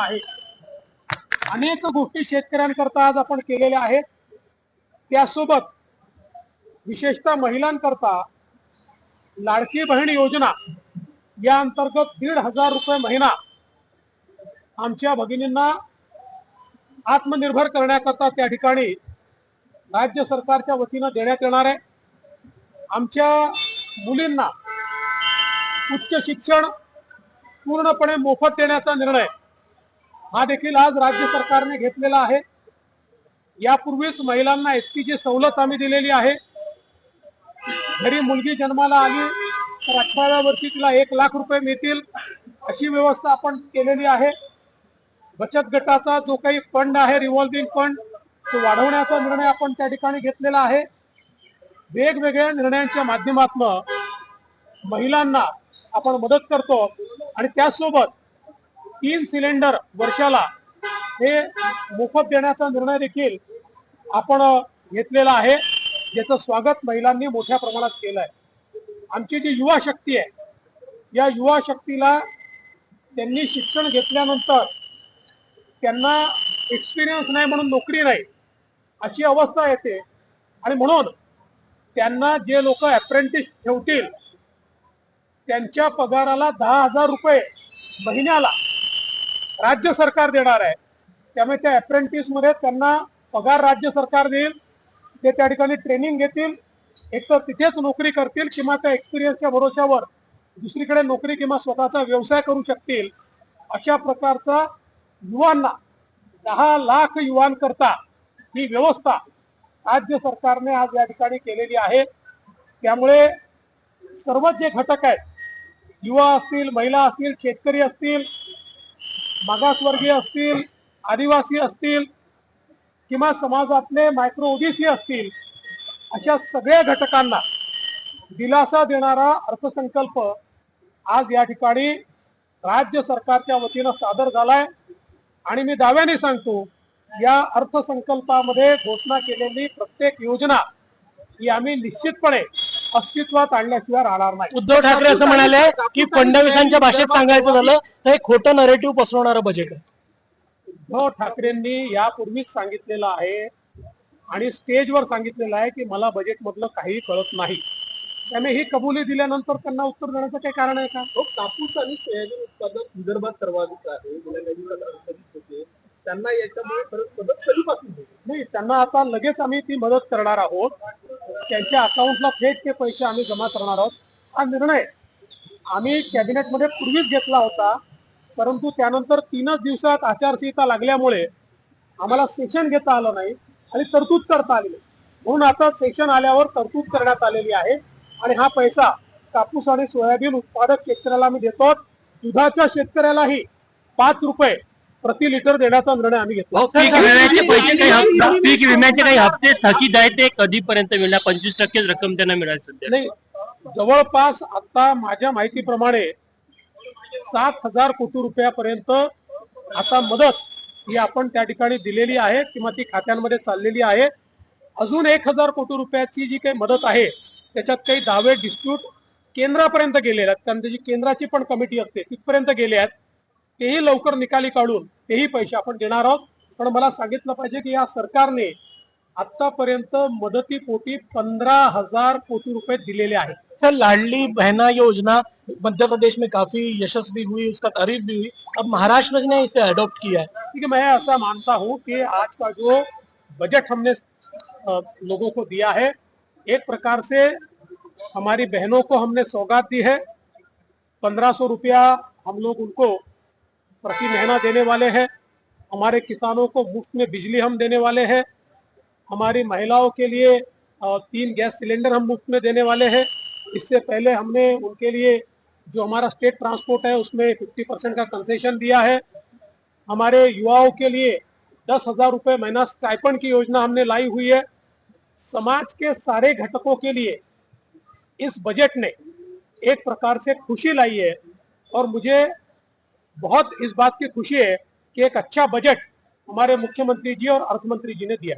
आहे. अनेक गोष्टी शेतकऱ्यांकरता आज आपण केलेल्या आहेत. त्यासोबत विशेषतः महिलांकरता लाडकी बहीण योजना या अंतर्गत दीड हजार रुपये महिना आमच्या भगिनींना आत्मनिर्भर करण्याकरता त्या ठिकाणी राज्य सरकारच्या वतीनं देण्यात येणार आहे. आमच्या मुलींना उच्च शिक्षण पूर्णपणे मोफत देण्याचा निर्णय हा देखील आज राज्य सरकारने घेतलेला आहे. यापूर्वीच महिलांना एस सवलत आम्ही दिलेली आहे. घरी मुलगी जन्माला आली तर अठराव्या वर्षी तिला एक लाख रुपये मिळतील अशी व्यवस्था आपण केलेली आहे. बचत गटाचा जो काही फंड आहे रिव्हॉल्विंग फंड तो वाढवण्याचा निर्णय आपण त्या ठिकाणी घेतलेला आहे. वेगवेगळ्या निर्णयांच्या माध्यमातून महिलांना आपण मदत करतो आणि त्यासोबत तीन सिलेंडर वर्षाला हे मोफत देण्याचा निर्णय देखील आपण घेतलेला आहे. ज्याचं स्वागत महिलांनी मोठ्या प्रमाणात केलं आहे आमची जी युवा शक्ती आहे या युवा शक्तीला त्यांनी शिक्षण घेतल्यानंतर त्यांना एक्सपिरियन्स नाही म्हणून नोकरी नाही अशी अवस्था येते. आणि म्हणून त्यांना जे लोक अप्रेंटिस ठेवतील त्यांच्या पगाराला दहा हजार रुपये महिन्याला राज्य सरकार देणार आहे. त्यामुळे त्या अप्रेंटिसमध्ये त्यांना पगार राज्य सरकार देईल. ते त्या ठिकाणी ट्रेनिंग घेतील. एक तर तिथेच नोकरी करतील किंवा त्या एक्सपिरियन्सच्या भरोश्यावर दुसरीकडे नोकरी किंवा स्वतःचा व्यवसाय करू शकतील. अशा प्रकारचा युवांना दहा लाख युवांकरता ही व्यवस्था राज्य सरकारने आज या ठिकाणी केलेली आहे. त्यामुळे सर्व जे घटक आहेत युवा असतील महिला असतील शेतकरी असतील मागासवर्गीय असतील आदिवासी असतील किंवा समाजातले मायक्रो ओबीसी असतील अशा सगळ्या घटकांना दिलासा देणारा अर्थसंकल्प आज या ठिकाणी राज्य सरकारच्या वतीनं सादर झालाय. आणि मी दाव्याने सांगतो या अर्थसंकल्पामध्ये घोषणा केलेली प्रत्येक योजना ही आम्ही निश्चितपणे अस्तित्वात आणल्याशिवाय राहणार नाही. उद्धव ठाकरे असं म्हणाले की फडणवीसांच्या भाषेत सांगायचं झालं तर हे खोटं नरेटिव्ह पसरवणारं बजेट आहे. उद्धव ठाकरेंनी यापूर्वीच सांगितलेलं आहे आणि स्टेजवर सांगितलेलं आहे की मला बजेट मधलं काही कळत नाही. त्यामुळे ही कबुली दिल्यानंतर त्यांना उत्तर देण्याचं काही कारण आहे का? हो, कापूस आणि सोयाबीन उत्पादन विदर्भात सर्वाधिक आहे. गेल्या काही दिवसात स्थगित होते त्यांना याच्यामुळे खरंच मदत कधीपासून नाही त्यांना आता लगेच आम्ही ती मदत करणार आहोत. त्यांच्या अकाउंटला थेट ते पैसे आम्ही जमा करणार आहोत. हा निर्णय आम्ही कॅबिनेटमध्ये पूर्वीच घेतला होता. परंतु त्यानंतर तीनच दिवसात आचारसंहिता लागल्यामुळे आम्हाला सेशन घेता आलं नाही आणि तरतूद करता आली नाही. म्हणून आता सेशन आल्यावर तरतूद करण्यात आलेली आहे आणि हा पैसा कापूस आणि सोयाबीन उत्पादक शेतकऱ्याला आम्ही देतो दुधाच्या शेतकऱ्यालाही पाच रुपये प्रति लिटर देण्याचा निर्णय आम्ही घेतला. पीक विम्याचे पैसे काही हप्ते पीक विम्याचे काही हप्ते थकीत आहेत ते कधीपर्यंत मिळणार? पंचवीस टक्केच रक्कम त्यांना मिळाली सध्या. नाही जवळपास आता माझ्या माहितीप्रमाणे सात हजार कोटी रुपयापर्यंत आता मदत ही आपण त्या ठिकाणी दिलेली आहे किंवा ती खात्यांमध्ये चाललेली आहे. अजून एक हजार कोटी रुपयाची जी काही मदत आहे त्याच्यात काही दावे डिस्प्यूट केंद्रापर्यंत गेलेले आहेत. कारण त्याची केंद्राची पण कमिटी असते तिथपर्यंत गेले आहेत. तेही लवकर निकाली काढून, तेही पैसे आपण देणार आहोत. पण मला सांगितलं पाहिजे की या सरकारने आतापर्यंत मदतीपोटी पंधरा हज़ार कोटी रुपये दिलेले आहेत. सर, लाडली बहना योजना, मध्य प्रदेश में काफ़ी यशस्वी हुई, उसका तारीफ़ भी हुई. अब महाराष्ट्र ने इसे अडॉप्ट किया है. ठीक है, मैं ऐसा मानता हूँ कि आज का जो बजट हमने लोगों को दिया है, एक प्रकार से हमारी बहनों को हमने सौगात दी है. पंद्रह सौ रुपया हम लोग उनको प्रति महीना देने वाले हैं। हमारे किसानों को मुफ़्त में बिजली हम देने वाले हैं। हमारी महिलाओं के लिए तीन गैस सिलेंडर हम मुफ़्त में देने वाले हैं। इससे पहले हमने उनके लिए जो हमारा स्टेट ट्रांसपोर्ट है, उसमें 50 परसेंट का कंसेशन दिया है। हमारे युवाओं के लिए दस हज़ार रुपये महीना स्टाइपन की योजना हमने लाई हुई है। समाज के सारे घटकों के लिए इस बजट ने एक प्रकार से खुशी लाई है। और मुझे बहुत इस बात की खुशी है कि एक अच्छा बजट हमारे मुख्यमंत्री जी और अर्थमंत्री जी ने दिया।